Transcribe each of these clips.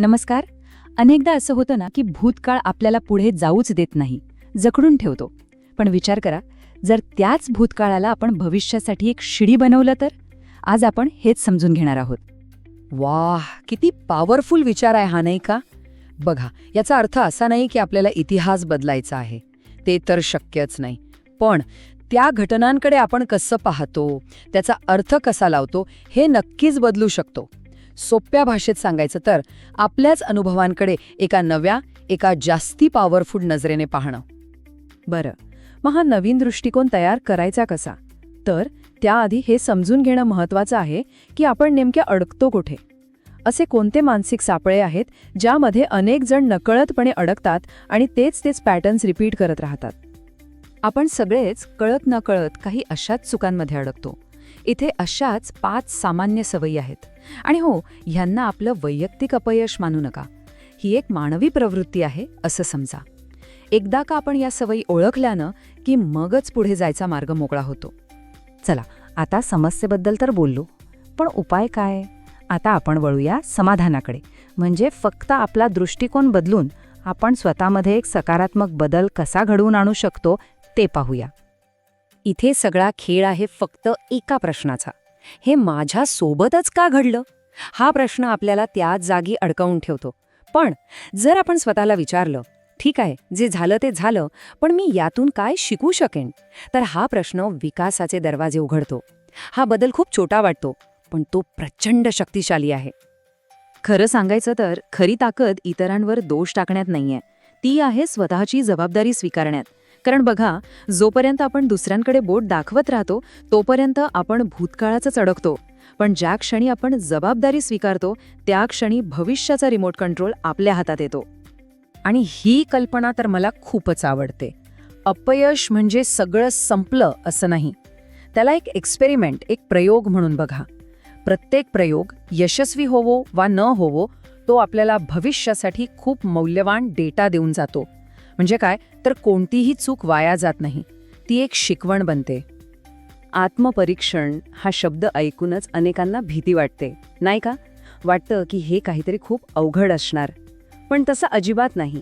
नमस्कार. अनेकदा असं होतं ना की भूतकाळ आपल्याला पुढे जाऊच देत नाही जखडून ठेवतो. पण विचार करा जर त्याच भूतकाळाला आपण भविष्यासाठी एक शिडी बनवलं तर? आज आपण हेच समजून घेणार आहोत. वाह किती पॉवरफुल विचार आहे हा नाही का? बघा याचा अर्थ असा नाही की आपल्याला इतिहास बदलायचा आहे. ते तर शक्यच नाही. पण त्या घटनांकडे आपण कसं पाहतो त्याचा अर्थ कसा लावतो हे नक्कीच बदलू शकतो. सोप्या भाषेत सांगायचं तर आपल्याच अनुभवांकडे एका नव्या एका जास्ती पॉवरफुल नजरेने पाहणं. बरं मग हा नवीन दृष्टिकोन तयार करायचा कसा? तर त्याआधी हे समजून घेणं महत्त्वाचं आहे की आपण नेमक्या अडकतो कुठे? असे कोणते मानसिक सापळे आहेत ज्यामध्ये अनेक जण नकळतपणे अडकतात आणि तेच तेच पॅटर्न्स रिपीट करत राहतात? आपण सगळेच कळत नकळत काही अशाच चुकांमध्ये अडकतो. इथे अशाच पाच सामान्य सवयी आहेत. आणि हो ह्यांना आपलं वैयक्तिक अपयश मानू नका. ही एक मानवी प्रवृत्ती आहे असं समजा. एकदा का आपण या सवयी ओळखल्यानं की मगच पुढे जायचा मार्ग मोकळा होतो. चला आता समस्येबद्दल तर बोललो. पण उपाय काय? आता आपण वळूया समाधानाकडे. म्हणजे फक्त आपला दृष्टिकोन बदलून आपण स्वतःमध्ये एक सकारात्मक बदल कसा घडवून आणू शकतो ते पाहूया. इथे सगळा खेळ आहे फक्त एका प्रश्नाचा. हे माझ्या सोबतच का घडलं? हा प्रश्न आपल्याला त्याच जागी अडकवून ठेवतो. पण जर आपण स्वतःला विचारलं ठीक आहे जे झालं ते झालं पण मी यातून काय शिकू शकेन? तर हा प्रश्न विकासाचे दरवाजे उघडतो. हा बदल खूप छोटा वाटतो पण तो प्रचंड शक्तिशाली आहे. खरं सांगायचं तर खरी ताकद इतरांवर दोष टाकण्यात नाहीये. ती आहे स्वतःची जबाबदारी स्वीकारण्यात. कारण बघा जोपर्यंत आपण दुसऱ्यांकडे बोट दाखवत राहतो तोपर्यंत आपण भूतकाळाचंच अडकतो. पण ज्या क्षणी आपण जबाबदारी स्वीकारतो त्या क्षणी भविष्याचा रिमोट कंट्रोल आपल्या हातात येतो. आणि ही कल्पना तर मला खूपच आवडते. अपयश म्हणजे सगळं संपलं असं नाही. त्याला एक एक्सपेरिमेंट एक प्रयोग म्हणून बघा. प्रत्येक प्रयोग यशस्वी होवो वा न होवो तो आपल्याला भविष्यासाठी खूप मौल्यवान डेटा देऊन जातो. म्हणजे काय? तर कोणतीही चूक वाया जात नाही. ती एक शिकवण बनते. आत्मपरीक्षण हा शब्द ऐकूनच अनेकांना भीती वाटते. नाही का? वाटतं की हे काहीतरी खूप अवघड असणार. पण तसं अजिबात नाही.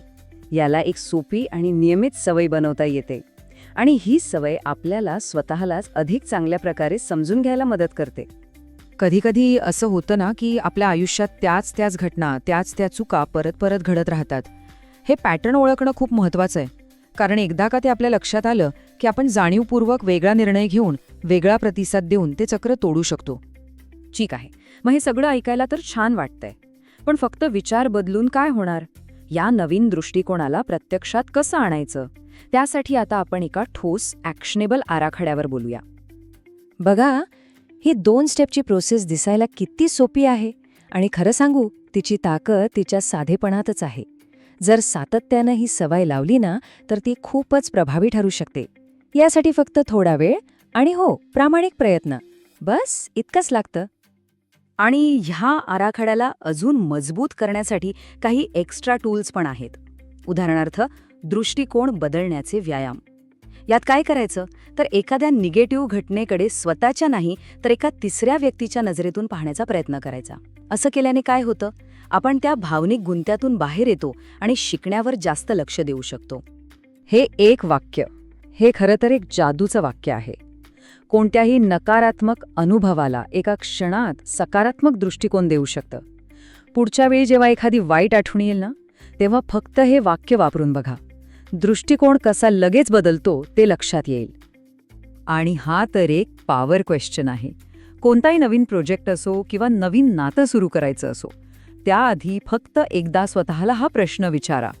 याला एक सोपी आणि नियमित सवय बनवता येते. आणि ही सवय आपल्याला स्वतःलाच अधिक चांगल्या प्रकारे समजून घ्यायला मदत करते. कधीकधी असं होतं ना की आपल्या आयुष्यात त्याच त्याच घटना त्याच त्या चुका परत परत घडत राहतात. हे पॅटर्न ओळखणं खूप महत्त्वाचं आहे. कारण एकदा का ते आपल्या लक्षात आलं की आपण जाणीवपूर्वक वेगळा निर्णय घेऊन वेगळा प्रतिसाद देऊन ते चक्र तोडू शकतो. ठीक आहे. मग हे सगळं ऐकायला तर छान वाटतंय. पण फक्त विचार बदलून काय होणार? या नवीन दृष्टिकोनाला प्रत्यक्षात कसं आणायचं? त्यासाठी आता आपण एका ठोस ॲक्शनेबल आराखड्यावर बोलूया. बघा ही दोन स्टेपची प्रोसेस दिसायला किती सोपी आहे. आणि खरं सांगू तिची ताकद तिच्या साधेपणातच आहे. जर सातत्यानं ही सवय लावली ना तर ती खूपच प्रभावी ठरू शकते. यासाठी फक्त थोडा वेळ आणि हो प्रामाणिक प्रयत्न. बस इतकंच लागतं. आणि ह्या आराखड्याला अजून मजबूत करण्यासाठी काही एक्स्ट्रा टूल्स पण आहेत. उदाहरणार्थ दृष्टिकोन बदलण्याचे व्यायाम. यात काय करायचं? तर एखाद्या निगेटिव्ह घटनेकडे स्वतःच्या नाही तर एका तिसऱ्या व्यक्तीच्या नजरेतून पाहण्याचा प्रयत्न करायचा. असं केल्याने काय होतं? आपण त्या भावनिक गुंत्यातून बाहेर येतो आणि शिकण्यावर जास्त लक्ष देऊ शकतो. हे एक वाक्य. हे खरं तर एक जादूचं वाक्य आहे. कोणत्याही नकारात्मक अनुभवाला एका क्षणात सकारात्मक दृष्टिकोन देऊ शकतं. पुढच्या वेळी जेव्हा एखादी वाईट आठवण येईल ना तेव्हा फक्त हे वाक्य वापरून बघा. दृष्टिकोन कसा लगेच बदलतो ते लक्षात येईल. आणि हा तर एक पॉवर क्वेश्चन आहे. कोणताही नवीन प्रोजेक्ट असो किंवा नवीन नातं सुरू करायचं असो त्याआधी फक्त एकदा स्वतःला हा प्रश्न विचारा.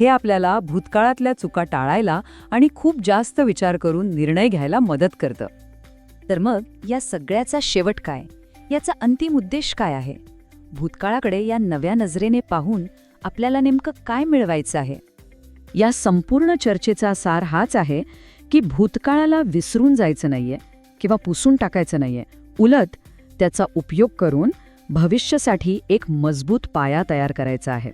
हे आपल्याला भूतकाळातल्या चुका टाळायला आणि खूप जास्त विचार करून निर्णय घ्यायला मदत करतं. तर मग या सगळ्याचा शेवट काय? याचा अंतिम उद्देश काय आहे? भूतकाळाकडे या नव्या नजरेने पाहून आपल्याला नेमकं काय मिळवायचं आहे? या संपूर्ण चर्चेचा सार हाच आहे की भूतकाळाला विसरून जायचं नाहीये किंवा पुसून टाकायचं नाहीये. उलट त्याचा उपयोग करून भविष्यासाठी एक मजबूत पाया तयार करायचा आहे.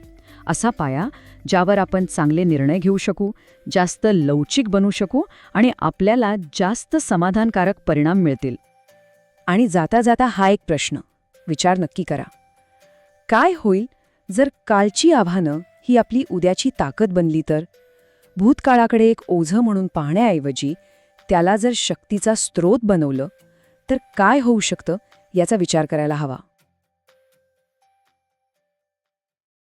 असा पाया ज्यावर आपण चांगले निर्णय घेऊ शकू जास्त लवचिक बनू शकू आणि आपल्याला जास्त समाधानकारक परिणाम मिळतील. आणि जाता जाता हा एक प्रश्न. विचार नक्की करा. काय होईल जर कालची आव्हानं ही आपली उद्याची ताकद बनली तर? भूतकाळाकडे एक ओझं म्हणून पाहण्याऐवजी त्याला जर शक्तीचा स्रोत बनवलं तर काय होऊ शकतं याचा विचार करायला हवा.